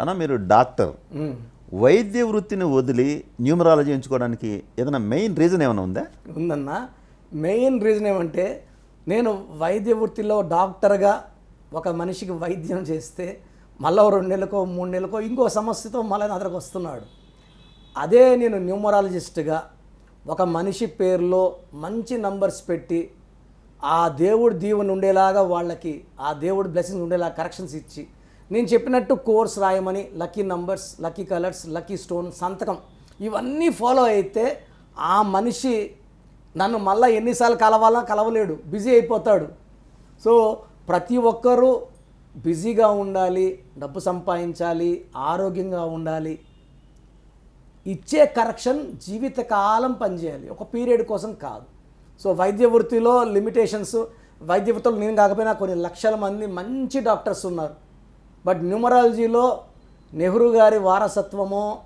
అన్న మీరు డాక్టర్. వైద్య వృత్తిని వదిలి న్యూమరాలజీ ఎంచుకోవడానికి ఏదైనా మెయిన్ రీజన్ ఏమైనా ఉందా? ఉందన్న. మెయిన్ రీజన్ ఏమంటే నేను వైద్య వృత్తిలో డాక్టర్గా ఒక మనిషికి వైద్యం చేస్తే మళ్ళీ రెండు నెలలకో మూడు నెలలకో ఇంకో సమస్యతో మళ్ళీ నా దగ్గరకు వస్తున్నాడు. అదే నేను న్యూమరాలజిస్ట్గా ఒక మనిషి పేరులో మంచి నంబర్స్ పెట్టి ఆ దేవుడు దీవెన ఉండేలాగా వాళ్ళకి ఆ దేవుడు బ్లెస్సింగ్ ఉండేలా కరెక్షన్స్ ఇచ్చి నేను చెప్పినట్టు కోర్స్ రాయమని lucky numbers lucky colours lucky stone సంతకం ఇవన్నీ ఫాలో అయితే ఆ మనిషి నన్ను మళ్ళీ ఎన్నిసార్లు కలవాలా? కలవలేడు. బిజీ అయిపోతాడు. సో ప్రతి ఒక్కరూ బిజీగా ఉండాలి డబ్బు సంపాదించాలి ఆరోగ్యంగా ఉండాలి. ఇచ్చే కరెక్షన్ జీవితకాలం పనిచేయాలి. ఒక పీరియడ్ కోసం కాదు. సో వైద్య వృత్తిలో లిమిటేషన్స్ వైద్య వృత్తిలో నేను కాకపోయినా కొన్ని లక్షల మంది మంచి డాక్టర్స్ ఉన్నారు. బట్ న్యూమరాలజీలో నెహ్రూ గారి వారసత్వము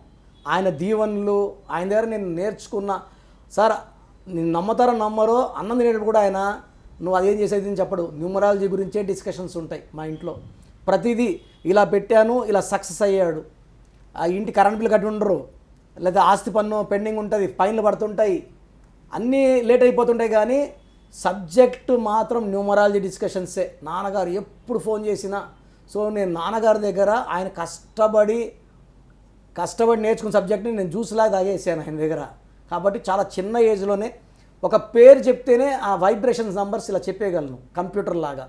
ఆయన దీవెనలు ఆయన దగ్గర నేను నేర్చుకున్న సార్ నేను నమ్మతారో నమ్మరో అన్నం తినేటప్పుడు కూడా ఆయన నువ్వు అదేం చేసేది అని చెప్పడు. న్యూమరాలజీ గురించే డిస్కషన్స్ ఉంటాయి మా ఇంట్లో. ప్రతిదీ ఇలా పెట్టాను ఇలా సక్సెస్ అయ్యాడు. ఆ ఇంటి కరెంట్ బిల్ కట్టి ఉండరు. లేదా ఆస్తి పన్ను పెండింగ్ ఉంటుంది ఫైన్లు పడుతుంటాయి. అన్నీ లేట్ అయిపోతుంటాయి కానీ సబ్జెక్టు మాత్రం న్యూమరాలజీ డిస్కషన్సే. నాన్నగారు ఎప్పుడు ఫోన్ చేసినా సో నేను నాన్నగారి దగ్గర ఆయన కష్టపడి కష్టపడి నేర్చుకున్న సబ్జెక్ట్ని నేను జ్యూస్లాగా తాగేసాను ఆయన దగ్గర. కాబట్టి చాలా చిన్న ఏజ్లోనే ఒక పేరు చెప్తేనే ఆ వైబ్రేషన్స్ నంబర్స్ ఇలా చెప్పేయగలను కంప్యూటర్ లాగా.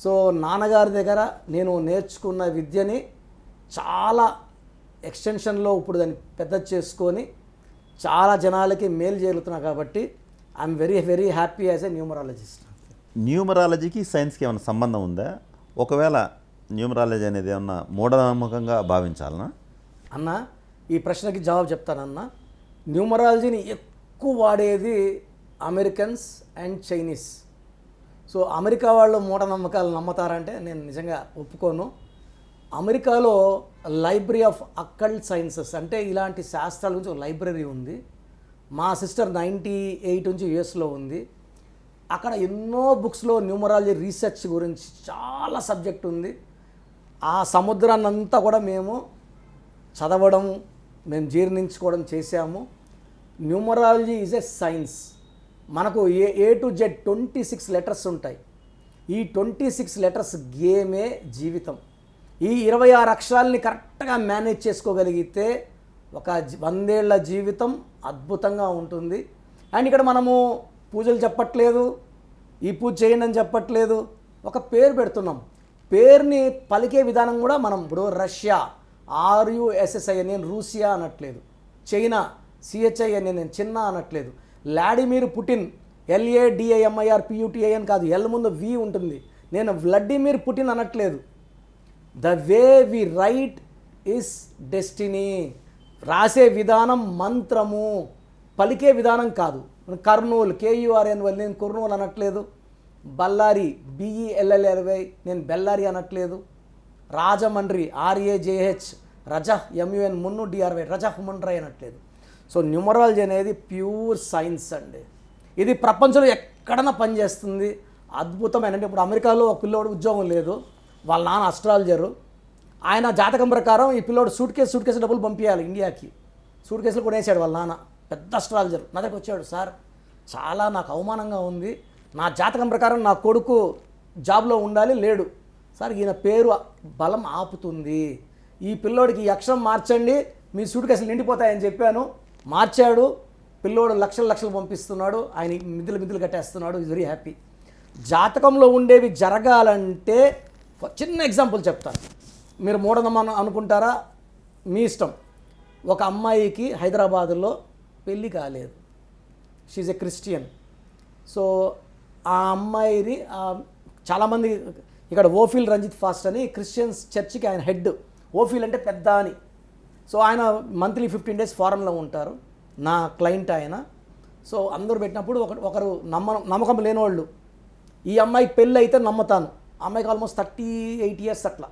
సో నాన్నగారి దగ్గర నేను నేర్చుకున్న విద్యని చాలా ఎక్స్టెన్షన్లో ఇప్పుడు దాన్ని పెద్ద చేసుకొని చాలా జనాలకి మేలు చేరుతున్నా కాబట్టి I'm very very happy as a numerologist న్యూమరాలజీకి సైన్స్కి ఏమైనా సంబంధం ఉందా? ఒకవేళ న్యూమరాలజీ అనేది ఏమన్నా మూఢనమ్మకంగా భావించాలనా? అన్న ఈ ప్రశ్నకి జవాబు చెప్తానన్న. న్యూమరాలజీని ఎక్కువ వాడేది Americans and Chinese. So America వాళ్ళు మూఢనమ్మకాలు నమ్ముతారంటే నేను నిజంగా ఒప్పుకోను. అమెరికాలో లైబ్రరీ ఆఫ్ అక్కల్ట్ సైన్సెస్ అంటే ఇలాంటి శాస్త్రాల గురించి ఒక లైబ్రరీ ఉంది. మా సిస్టర్ నైంటీ ఎయిట్ నుంచి యుఎస్లో ఉంది. అక్కడ ఎన్నో బుక్స్లో న్యూమరాలజీ రీసెర్చ్ గురించి చాలా సబ్జెక్ట్ ఉంది. ఆ సముద్రాన్ని అంతా కూడా మేము చదవడం మేము జీర్ణించుకోవడం చేశాము. Numerology is a science. మనకు A A to Z twenty six letters ఉంటాయి. ఈ ట్వంటీ సిక్స్ లెటర్స్ గేమే జీవితం. ఈ ఇరవై ఆరు అక్షరాల్ని కరెక్ట్గా మేనేజ్ చేసుకోగలిగితే ఒక వందేళ్ళ జీవితం అద్భుతంగా ఉంటుంది. అండ్ ఇక్కడ మనము పూజలు చెప్పట్లేదు ఈ పూజ చేయండి అని చెప్పట్లేదు ఒక పేరు పెడుతున్నాం. పేరుని పలికే విధానం కూడా మనం ఇప్పుడు రష్యా ఆర్యుఎస్ఎస్ఐ నేను రూసియా అనట్లేదు. చైనా సిహెచ్ఐ అని నేను చిన్న అనట్లేదు. వ్లాడిమిర్ పుటిన్ ఎల్ఏడిఐఎంఐఆర్ పియుటిఐఎన్ కాదు ఎల్ ముందు వి ఉంటుంది. నేను వ్లాడిమిర్ పుటిన్ అనట్లేదు. The way we write is destiny. రాసే విధానం మంత్రము. పలికే విధానం కాదు. కర్నూలు కేయూఆర్ఎన్ వల్ల నేను కుర్నూలు అనట్లేదు. బల్లారి బిఈఎల్ఎల్ ఇరవై నేను బెల్లారి అనట్లేదు. రాజమండ్రి ఆర్ఏజేహెచ్ రజహ్ ఎంయుఎన్ మున్ను డిఆర్వై రజహ్ ముండ్రై అనట్లేదు. సో న్యూమరాలజీ అనేది ప్యూర్ సైన్స్ అండి. ఇది ప్రపంచంలో ఎక్కడన్నా పనిచేస్తుంది. అద్భుతమైన అంటే ఇప్పుడు అమెరికాలో ఒక పిల్లోడు ఉద్యోగం లేదు. వాళ్ళ నాన్న అస్ట్రాలజరు ఆయన జాతకం ప్రకారం ఈ పిల్లోడు సూట్ కేసు సూట్ కేసు డబ్బులు పంపించాలి ఇండియాకి. సూట్ కేసులు కొనేసాడు వాళ్ళ నాన్న. పెద్ద అస్ట్రాలజర్ నా దగ్గరకు వచ్చాడు సార్ చాలా నాకు అవమానంగా ఉంది. నా జాతకం ప్రకారం నా కొడుకు జాబ్లో ఉండాలి లేడు. సార్ ఈయన పేరు బలం ఆపుతుంది. ఈ పిల్లోడికి అక్షరం మార్చండి మీ సూట్ కేసులు నిండిపోతాయని చెప్పాను. మార్చాడు పిల్లోడు లక్షలు లక్షలు పంపిస్తున్నాడు ఆయన మిద్దులు మిద్దులు కట్టేస్తున్నాడు ఈజ్ వెరీ హ్యాపీ జాతకంలో ఉండేవి జరగాలంటే చిన్న ఎగ్జాంపుల్ చెప్తాను. మీరు మూఢనమ్మని అనుకుంటారా? మీ ఇష్టం. ఒక అమ్మాయికి హైదరాబాదులో పెళ్ళి కాలేదు. షీజ్ ఎ క్రిస్టియన్ సో ఆ అమ్మాయిని చాలామంది ఇక్కడ ఓఫీల్ రంజిత్ ఫాస్ట్ అని క్రిస్టియన్స్ చర్చికి ఆయన హెడ్. ఓఫీల్ అంటే పెద్ద అని. సో ఆయన మంత్లీ ఫిఫ్టీన్ డేస్ ఫారెన్లో ఉంటారు. నా క్లయింట్ ఆయన. సో అందరూ పెట్టినప్పుడు ఒక ఒకరు నమ్మ నమ్మకం లేనివాళ్ళు. ఈ అమ్మాయి పెళ్ళి అయితే నమ్ముతాను. అమ్మాయికి ఆల్మోస్ట్ థర్టీ ఎయిట్ ఇయర్స్ అట్లా.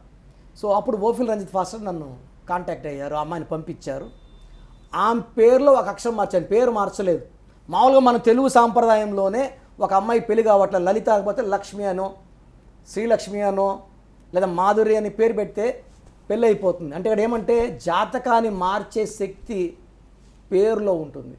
సో అప్పుడు ఓఫీల్ రంజిత్ ఫాస్టర్ నన్ను కాంటాక్ట్ అయ్యారు ఆ అమ్మాయిని పంపించారు. ఆమె పేరులో ఒక అక్షరం మార్చాను. పేరు మార్చలేదు. మామూలుగా మన తెలుగు సాంప్రదాయంలోనే ఒక అమ్మాయి పెళ్ళి కావట్ల లలిత కాకపోతే లక్ష్మి అనో శ్రీలక్ష్మి అనో లేదా మాధురి అని పేరు పెడితే పెళ్ళి అయిపోతుంది అంటే ఇక్కడ ఏమంటే జాతకాన్ని మార్చే శక్తి పేరులో ఉంటుంది.